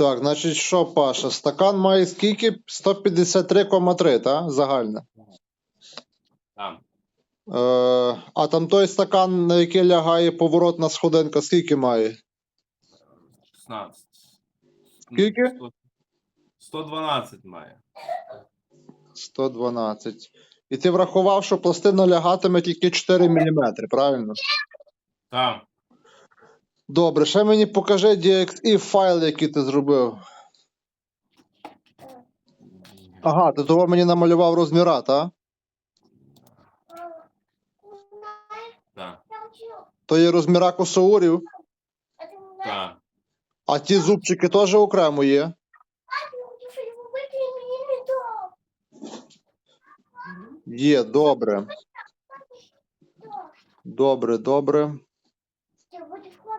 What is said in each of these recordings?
Так, значить, що, Паша? Стакан має скільки? 153,3, та? Загальне. Там. Е, а там той стакан, на який лягає поворотна сходинка, скільки має? 16. Скільки? 112 має. 112. І ти врахував, що пластина лягатиме тільки 4 мм, правильно? Там. Добре, ще мені покажи DXI файл, який ти зробив. Ага, ти того мені намалював розміра, так? Так. То є розміра косоурів, Так. а ті зубчики теж окремо є. Є, добре. Добре, добре.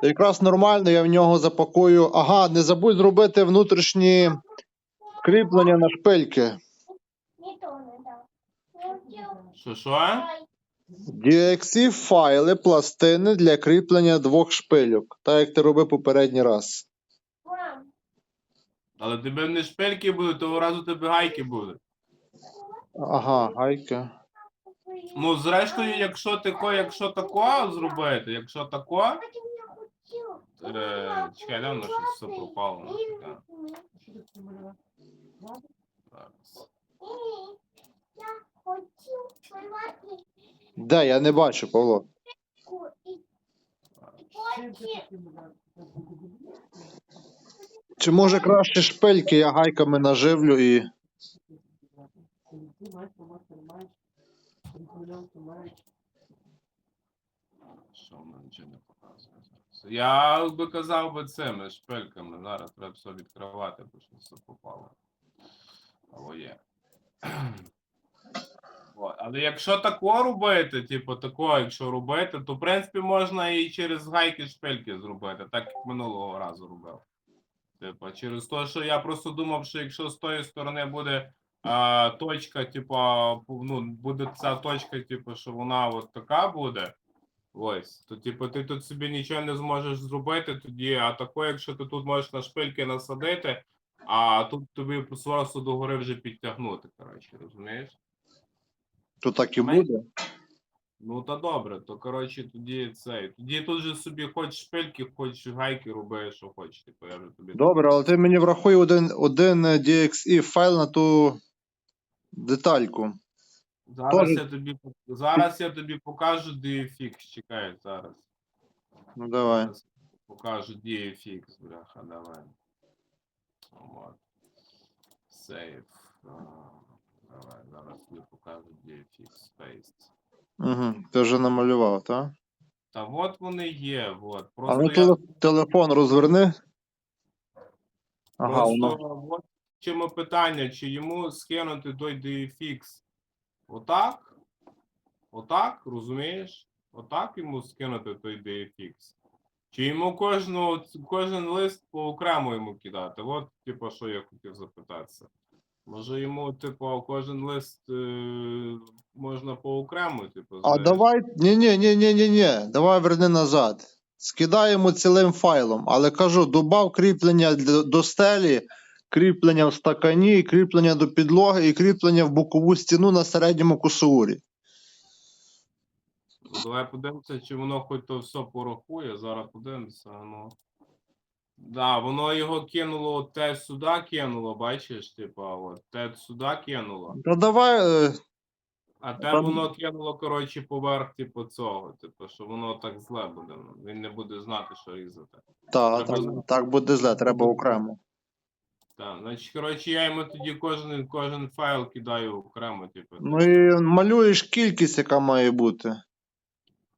Якраз нормально, я в нього запакую. Ага, не забудь зробити внутрішні кріплення на шпильки. Що, що? DXI файли пластини для кріплення двох шпильок, так як ти робив попередній раз. Але тебе не шпильки будуть, того разу тебе гайки будуть. Ага, гайка. Ну, зрештою, якщо тако, якщо тако зробити, якщо тако, е, чекай, де воно щось все пропало. Так, зараз. Де? Я не бачу, Павло. Чи може краще шпильки, я гайками наживлю і. Що в мене нічого не показує. Я би казав би цими шпильками. Зараз треба все відкривати, бо що все попало. Або є. Але якщо тако робити, типу тако, якщо робити, то в принципі можна і через гайки шпильки зробити, так як минулого разу робив. Типу, через те, що я просто думав, що якщо з тої сторони буде а, точка, типу, ну, буде ця точка, типу, що вона от така буде. Ось, то типу, ти тут собі нічого не зможеш зробити тоді, а тако, якщо ти тут можеш на шпильки насадити, а тут тобі просто догори вже підтягнути, коротше, розумієш? То так і буде. Ну та добре, то коротше тоді цей. Тоді тут же собі хоч шпильки, хоч гайки роби, що хочеш, типу, я вже тобі. Добре, але ти мені врахуй один, один DXI файл на ту детальку. Зараз Тоже- я тобі зараз я тобі покажу DFX, чекай зараз. Ну давай. Зараз покажу DFX, бляха, давай. А, Давай, зараз тобі покажу DFX Space. Угу. Ти вже намалював, так? Та от вони є, от. А Просто ну я теле- телефон розверни. Ага, Просто воно. от в чому питання, чи йому скинути той DFX отак? Отак, розумієш? Отак йому скинути той DFX. Чи йому кожну, кожен лист по окремо йому кидати? От, типу, що я хотів запитатися. Може йому, типу, кожен лист е, можна по окремо, типу, А знаєш? давай. Ні, ні, ні, ні, ні, ні. Давай верни назад. Скидаємо цілим файлом, але кажу, добав кріплення до стелі, кріплення в стакані, кріплення до підлоги і кріплення в бокову стіну на середньому косоурі. Ну, Давай подивимося, чи воно хоч то все порахує. Зараз подивимося. Ну. Да, воно його кинуло, те сюди кинуло, бачиш, типа, от те сюди кинуло, Та давай. е, а те Там- воно кинуло, коротше, поверх, типу, цього. Типу, що воно так зле буде. ну, Він не буде знати, що різати. Та, так, так буде зле, треба окремо. Так, значить, коротше, я йому тоді кожен, кожен файл кидаю окремо, типу. Ну і малюєш кількість, яка має бути.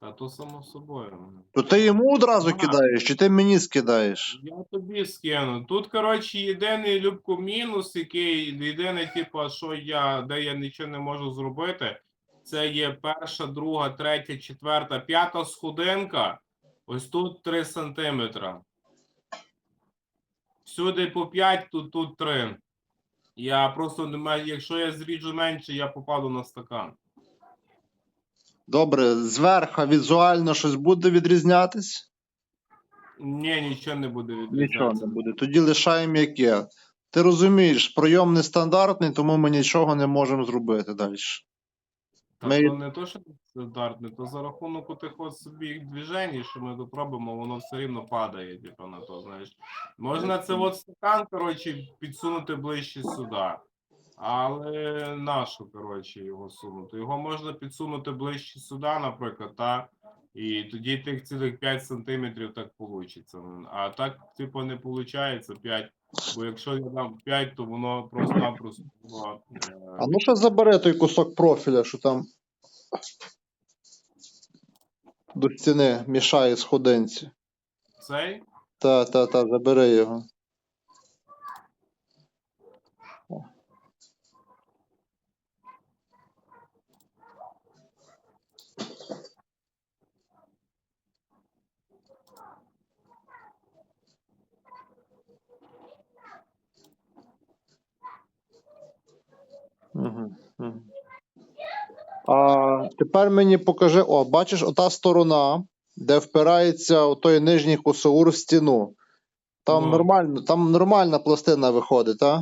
Та то само собою. То ти йому одразу Ага. кидаєш, чи ти мені скидаєш? Я тобі скину. Тут, коротше, єдиний любко мінус, який єдине, типу, що я, де я нічого не можу зробити, це є перша, друга, третя, четверта, п'ята сходинка. Ось тут 3 сантиметра. Всюди по 5, тут, тут 3. Я просто не маю, якщо я зріжу менше, я попаду на стакан. Добре, зверху візуально щось буде відрізнятись? Ні, нічого не буде відрізнятися. Нічого не буде. Тоді лишаємо яке. Ти розумієш, прийом нестандартний, тому ми нічого не можемо зробити далі. Та Ми- ну не то, що стандартне, то за рахунок тих от собі движень, що ми тут робимо, воно все рівно падає, типу, на то, знаєш. Можна це от стакан, коротше, підсунути ближче сюди. Але нащо, коротше, його сунути? Його можна підсунути ближче сюди, наприклад, та, і тоді тих цілих 5 сантиметрів так вийде. А так, типу, не виходить 5. Бо якщо я дам 5, то воно просто-напросто. е, А ну ще забери той кусок профіля, що там до стіни мішає сходинці. Цей? Та, та, та, забери його. Угу, угу. А тепер мені покажи, о, бачиш, ота сторона, де впирається той нижній косоур в стіну. Там Ну. нормально, там нормальна пластина виходить, так?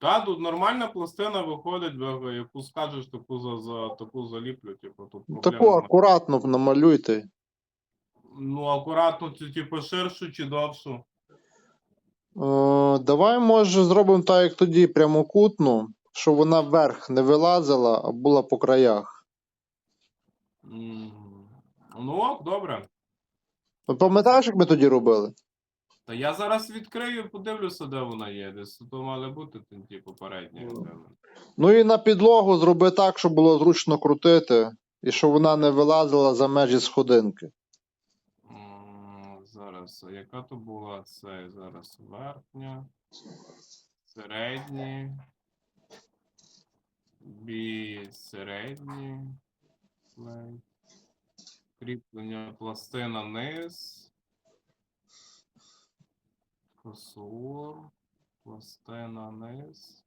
Та, тут нормальна пластина виходить, бо яку скажеш, таку за, за таку заліплю, типу, тут проблем Таку нема. акуратно намалюйте. Ну, акуратно, це типу ширшу чи довшу. Е, давай, може, зробимо так, як тоді, прямокутну, щоб вона вверх не вилазила, а була по краях. М, Ну, ок, добре. Ну, Пам'ятаєш, як ми тоді робили? Та я зараз відкрию і подивлюся, де вона є. Десь тут має бути, тим, типу, попередня. Ну. напевно. Ну і на підлогу зроби так, щоб було зручно крутити, і щоб вона не вилазила за межі сходинки. Зараз, яка то була? Це зараз верхня, середні, бі середні, кріплення пластина низ, косур, пластина низ.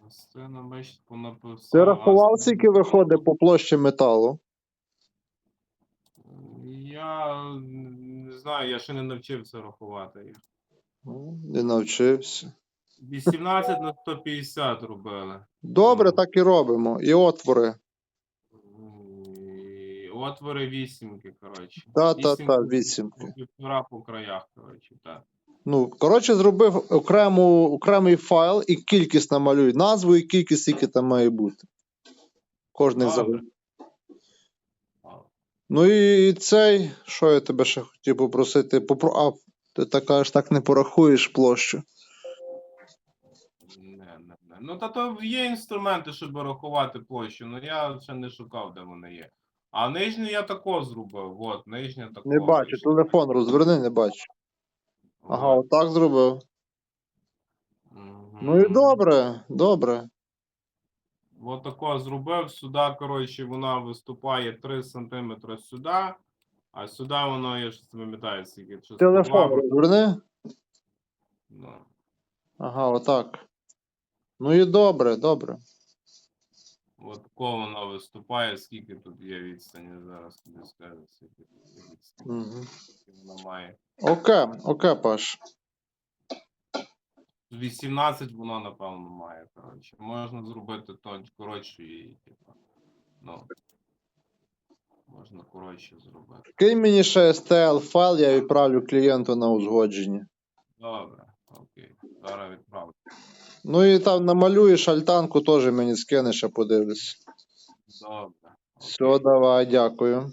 Пластина бачите, понаписав. Ти рахував, скільки виходить по площі металу? Я знаю, я ще не навчився рахувати. Ну, Не навчився. 18 на 150 робили. Добре, так і робимо. І отвори. І Отвори вісімки, коротше. Та, та, та, Вісімки, вісімки. Півтора по краях, коротше, так. Ну, коротше, зробив окрему, окремий файл і кількість намалюй. Назву і кількість, скільки там має бути. Кожний Добре. завод. Ну і цей, що я тебе ще хотів попросити? Попро... А, ти так кажеш, так не порахуєш площу. Не, не, не. Ну, та то є інструменти, щоб рахувати площу, ну я ще не шукав, де вони є. А нижню я тако зробив. От, нижня тако. Не бачу, телефон розверни, не бачу. Ага, От. отак зробив. Мгм. Ну і добре, добре. От тако зробив. Сюди, коротше, вона виступає 3 см сюди, а сюди воно, я не пам'ятаю, скільки. Телефон 102, розверни. ну. Ага, отак. Ну і добре, добре. От тако воно виступає, скільки тут є відстані зараз тобі скажу, скільки тут є відстані. Угу. Вона має. Окей, окей, Паш. 18 воно, напевно, має, коротше. Можна зробити тонч коротшу і, типу, ну. Можна коротше зробити. Кинь мені ще STL файл, я відправлю клієнту на узгодження. Добре, окей. Зараз відправлю. Ну і там намалюєш альтанку, теж мені скинеш, я подивлюсь. Добре. Все, давай, дякую.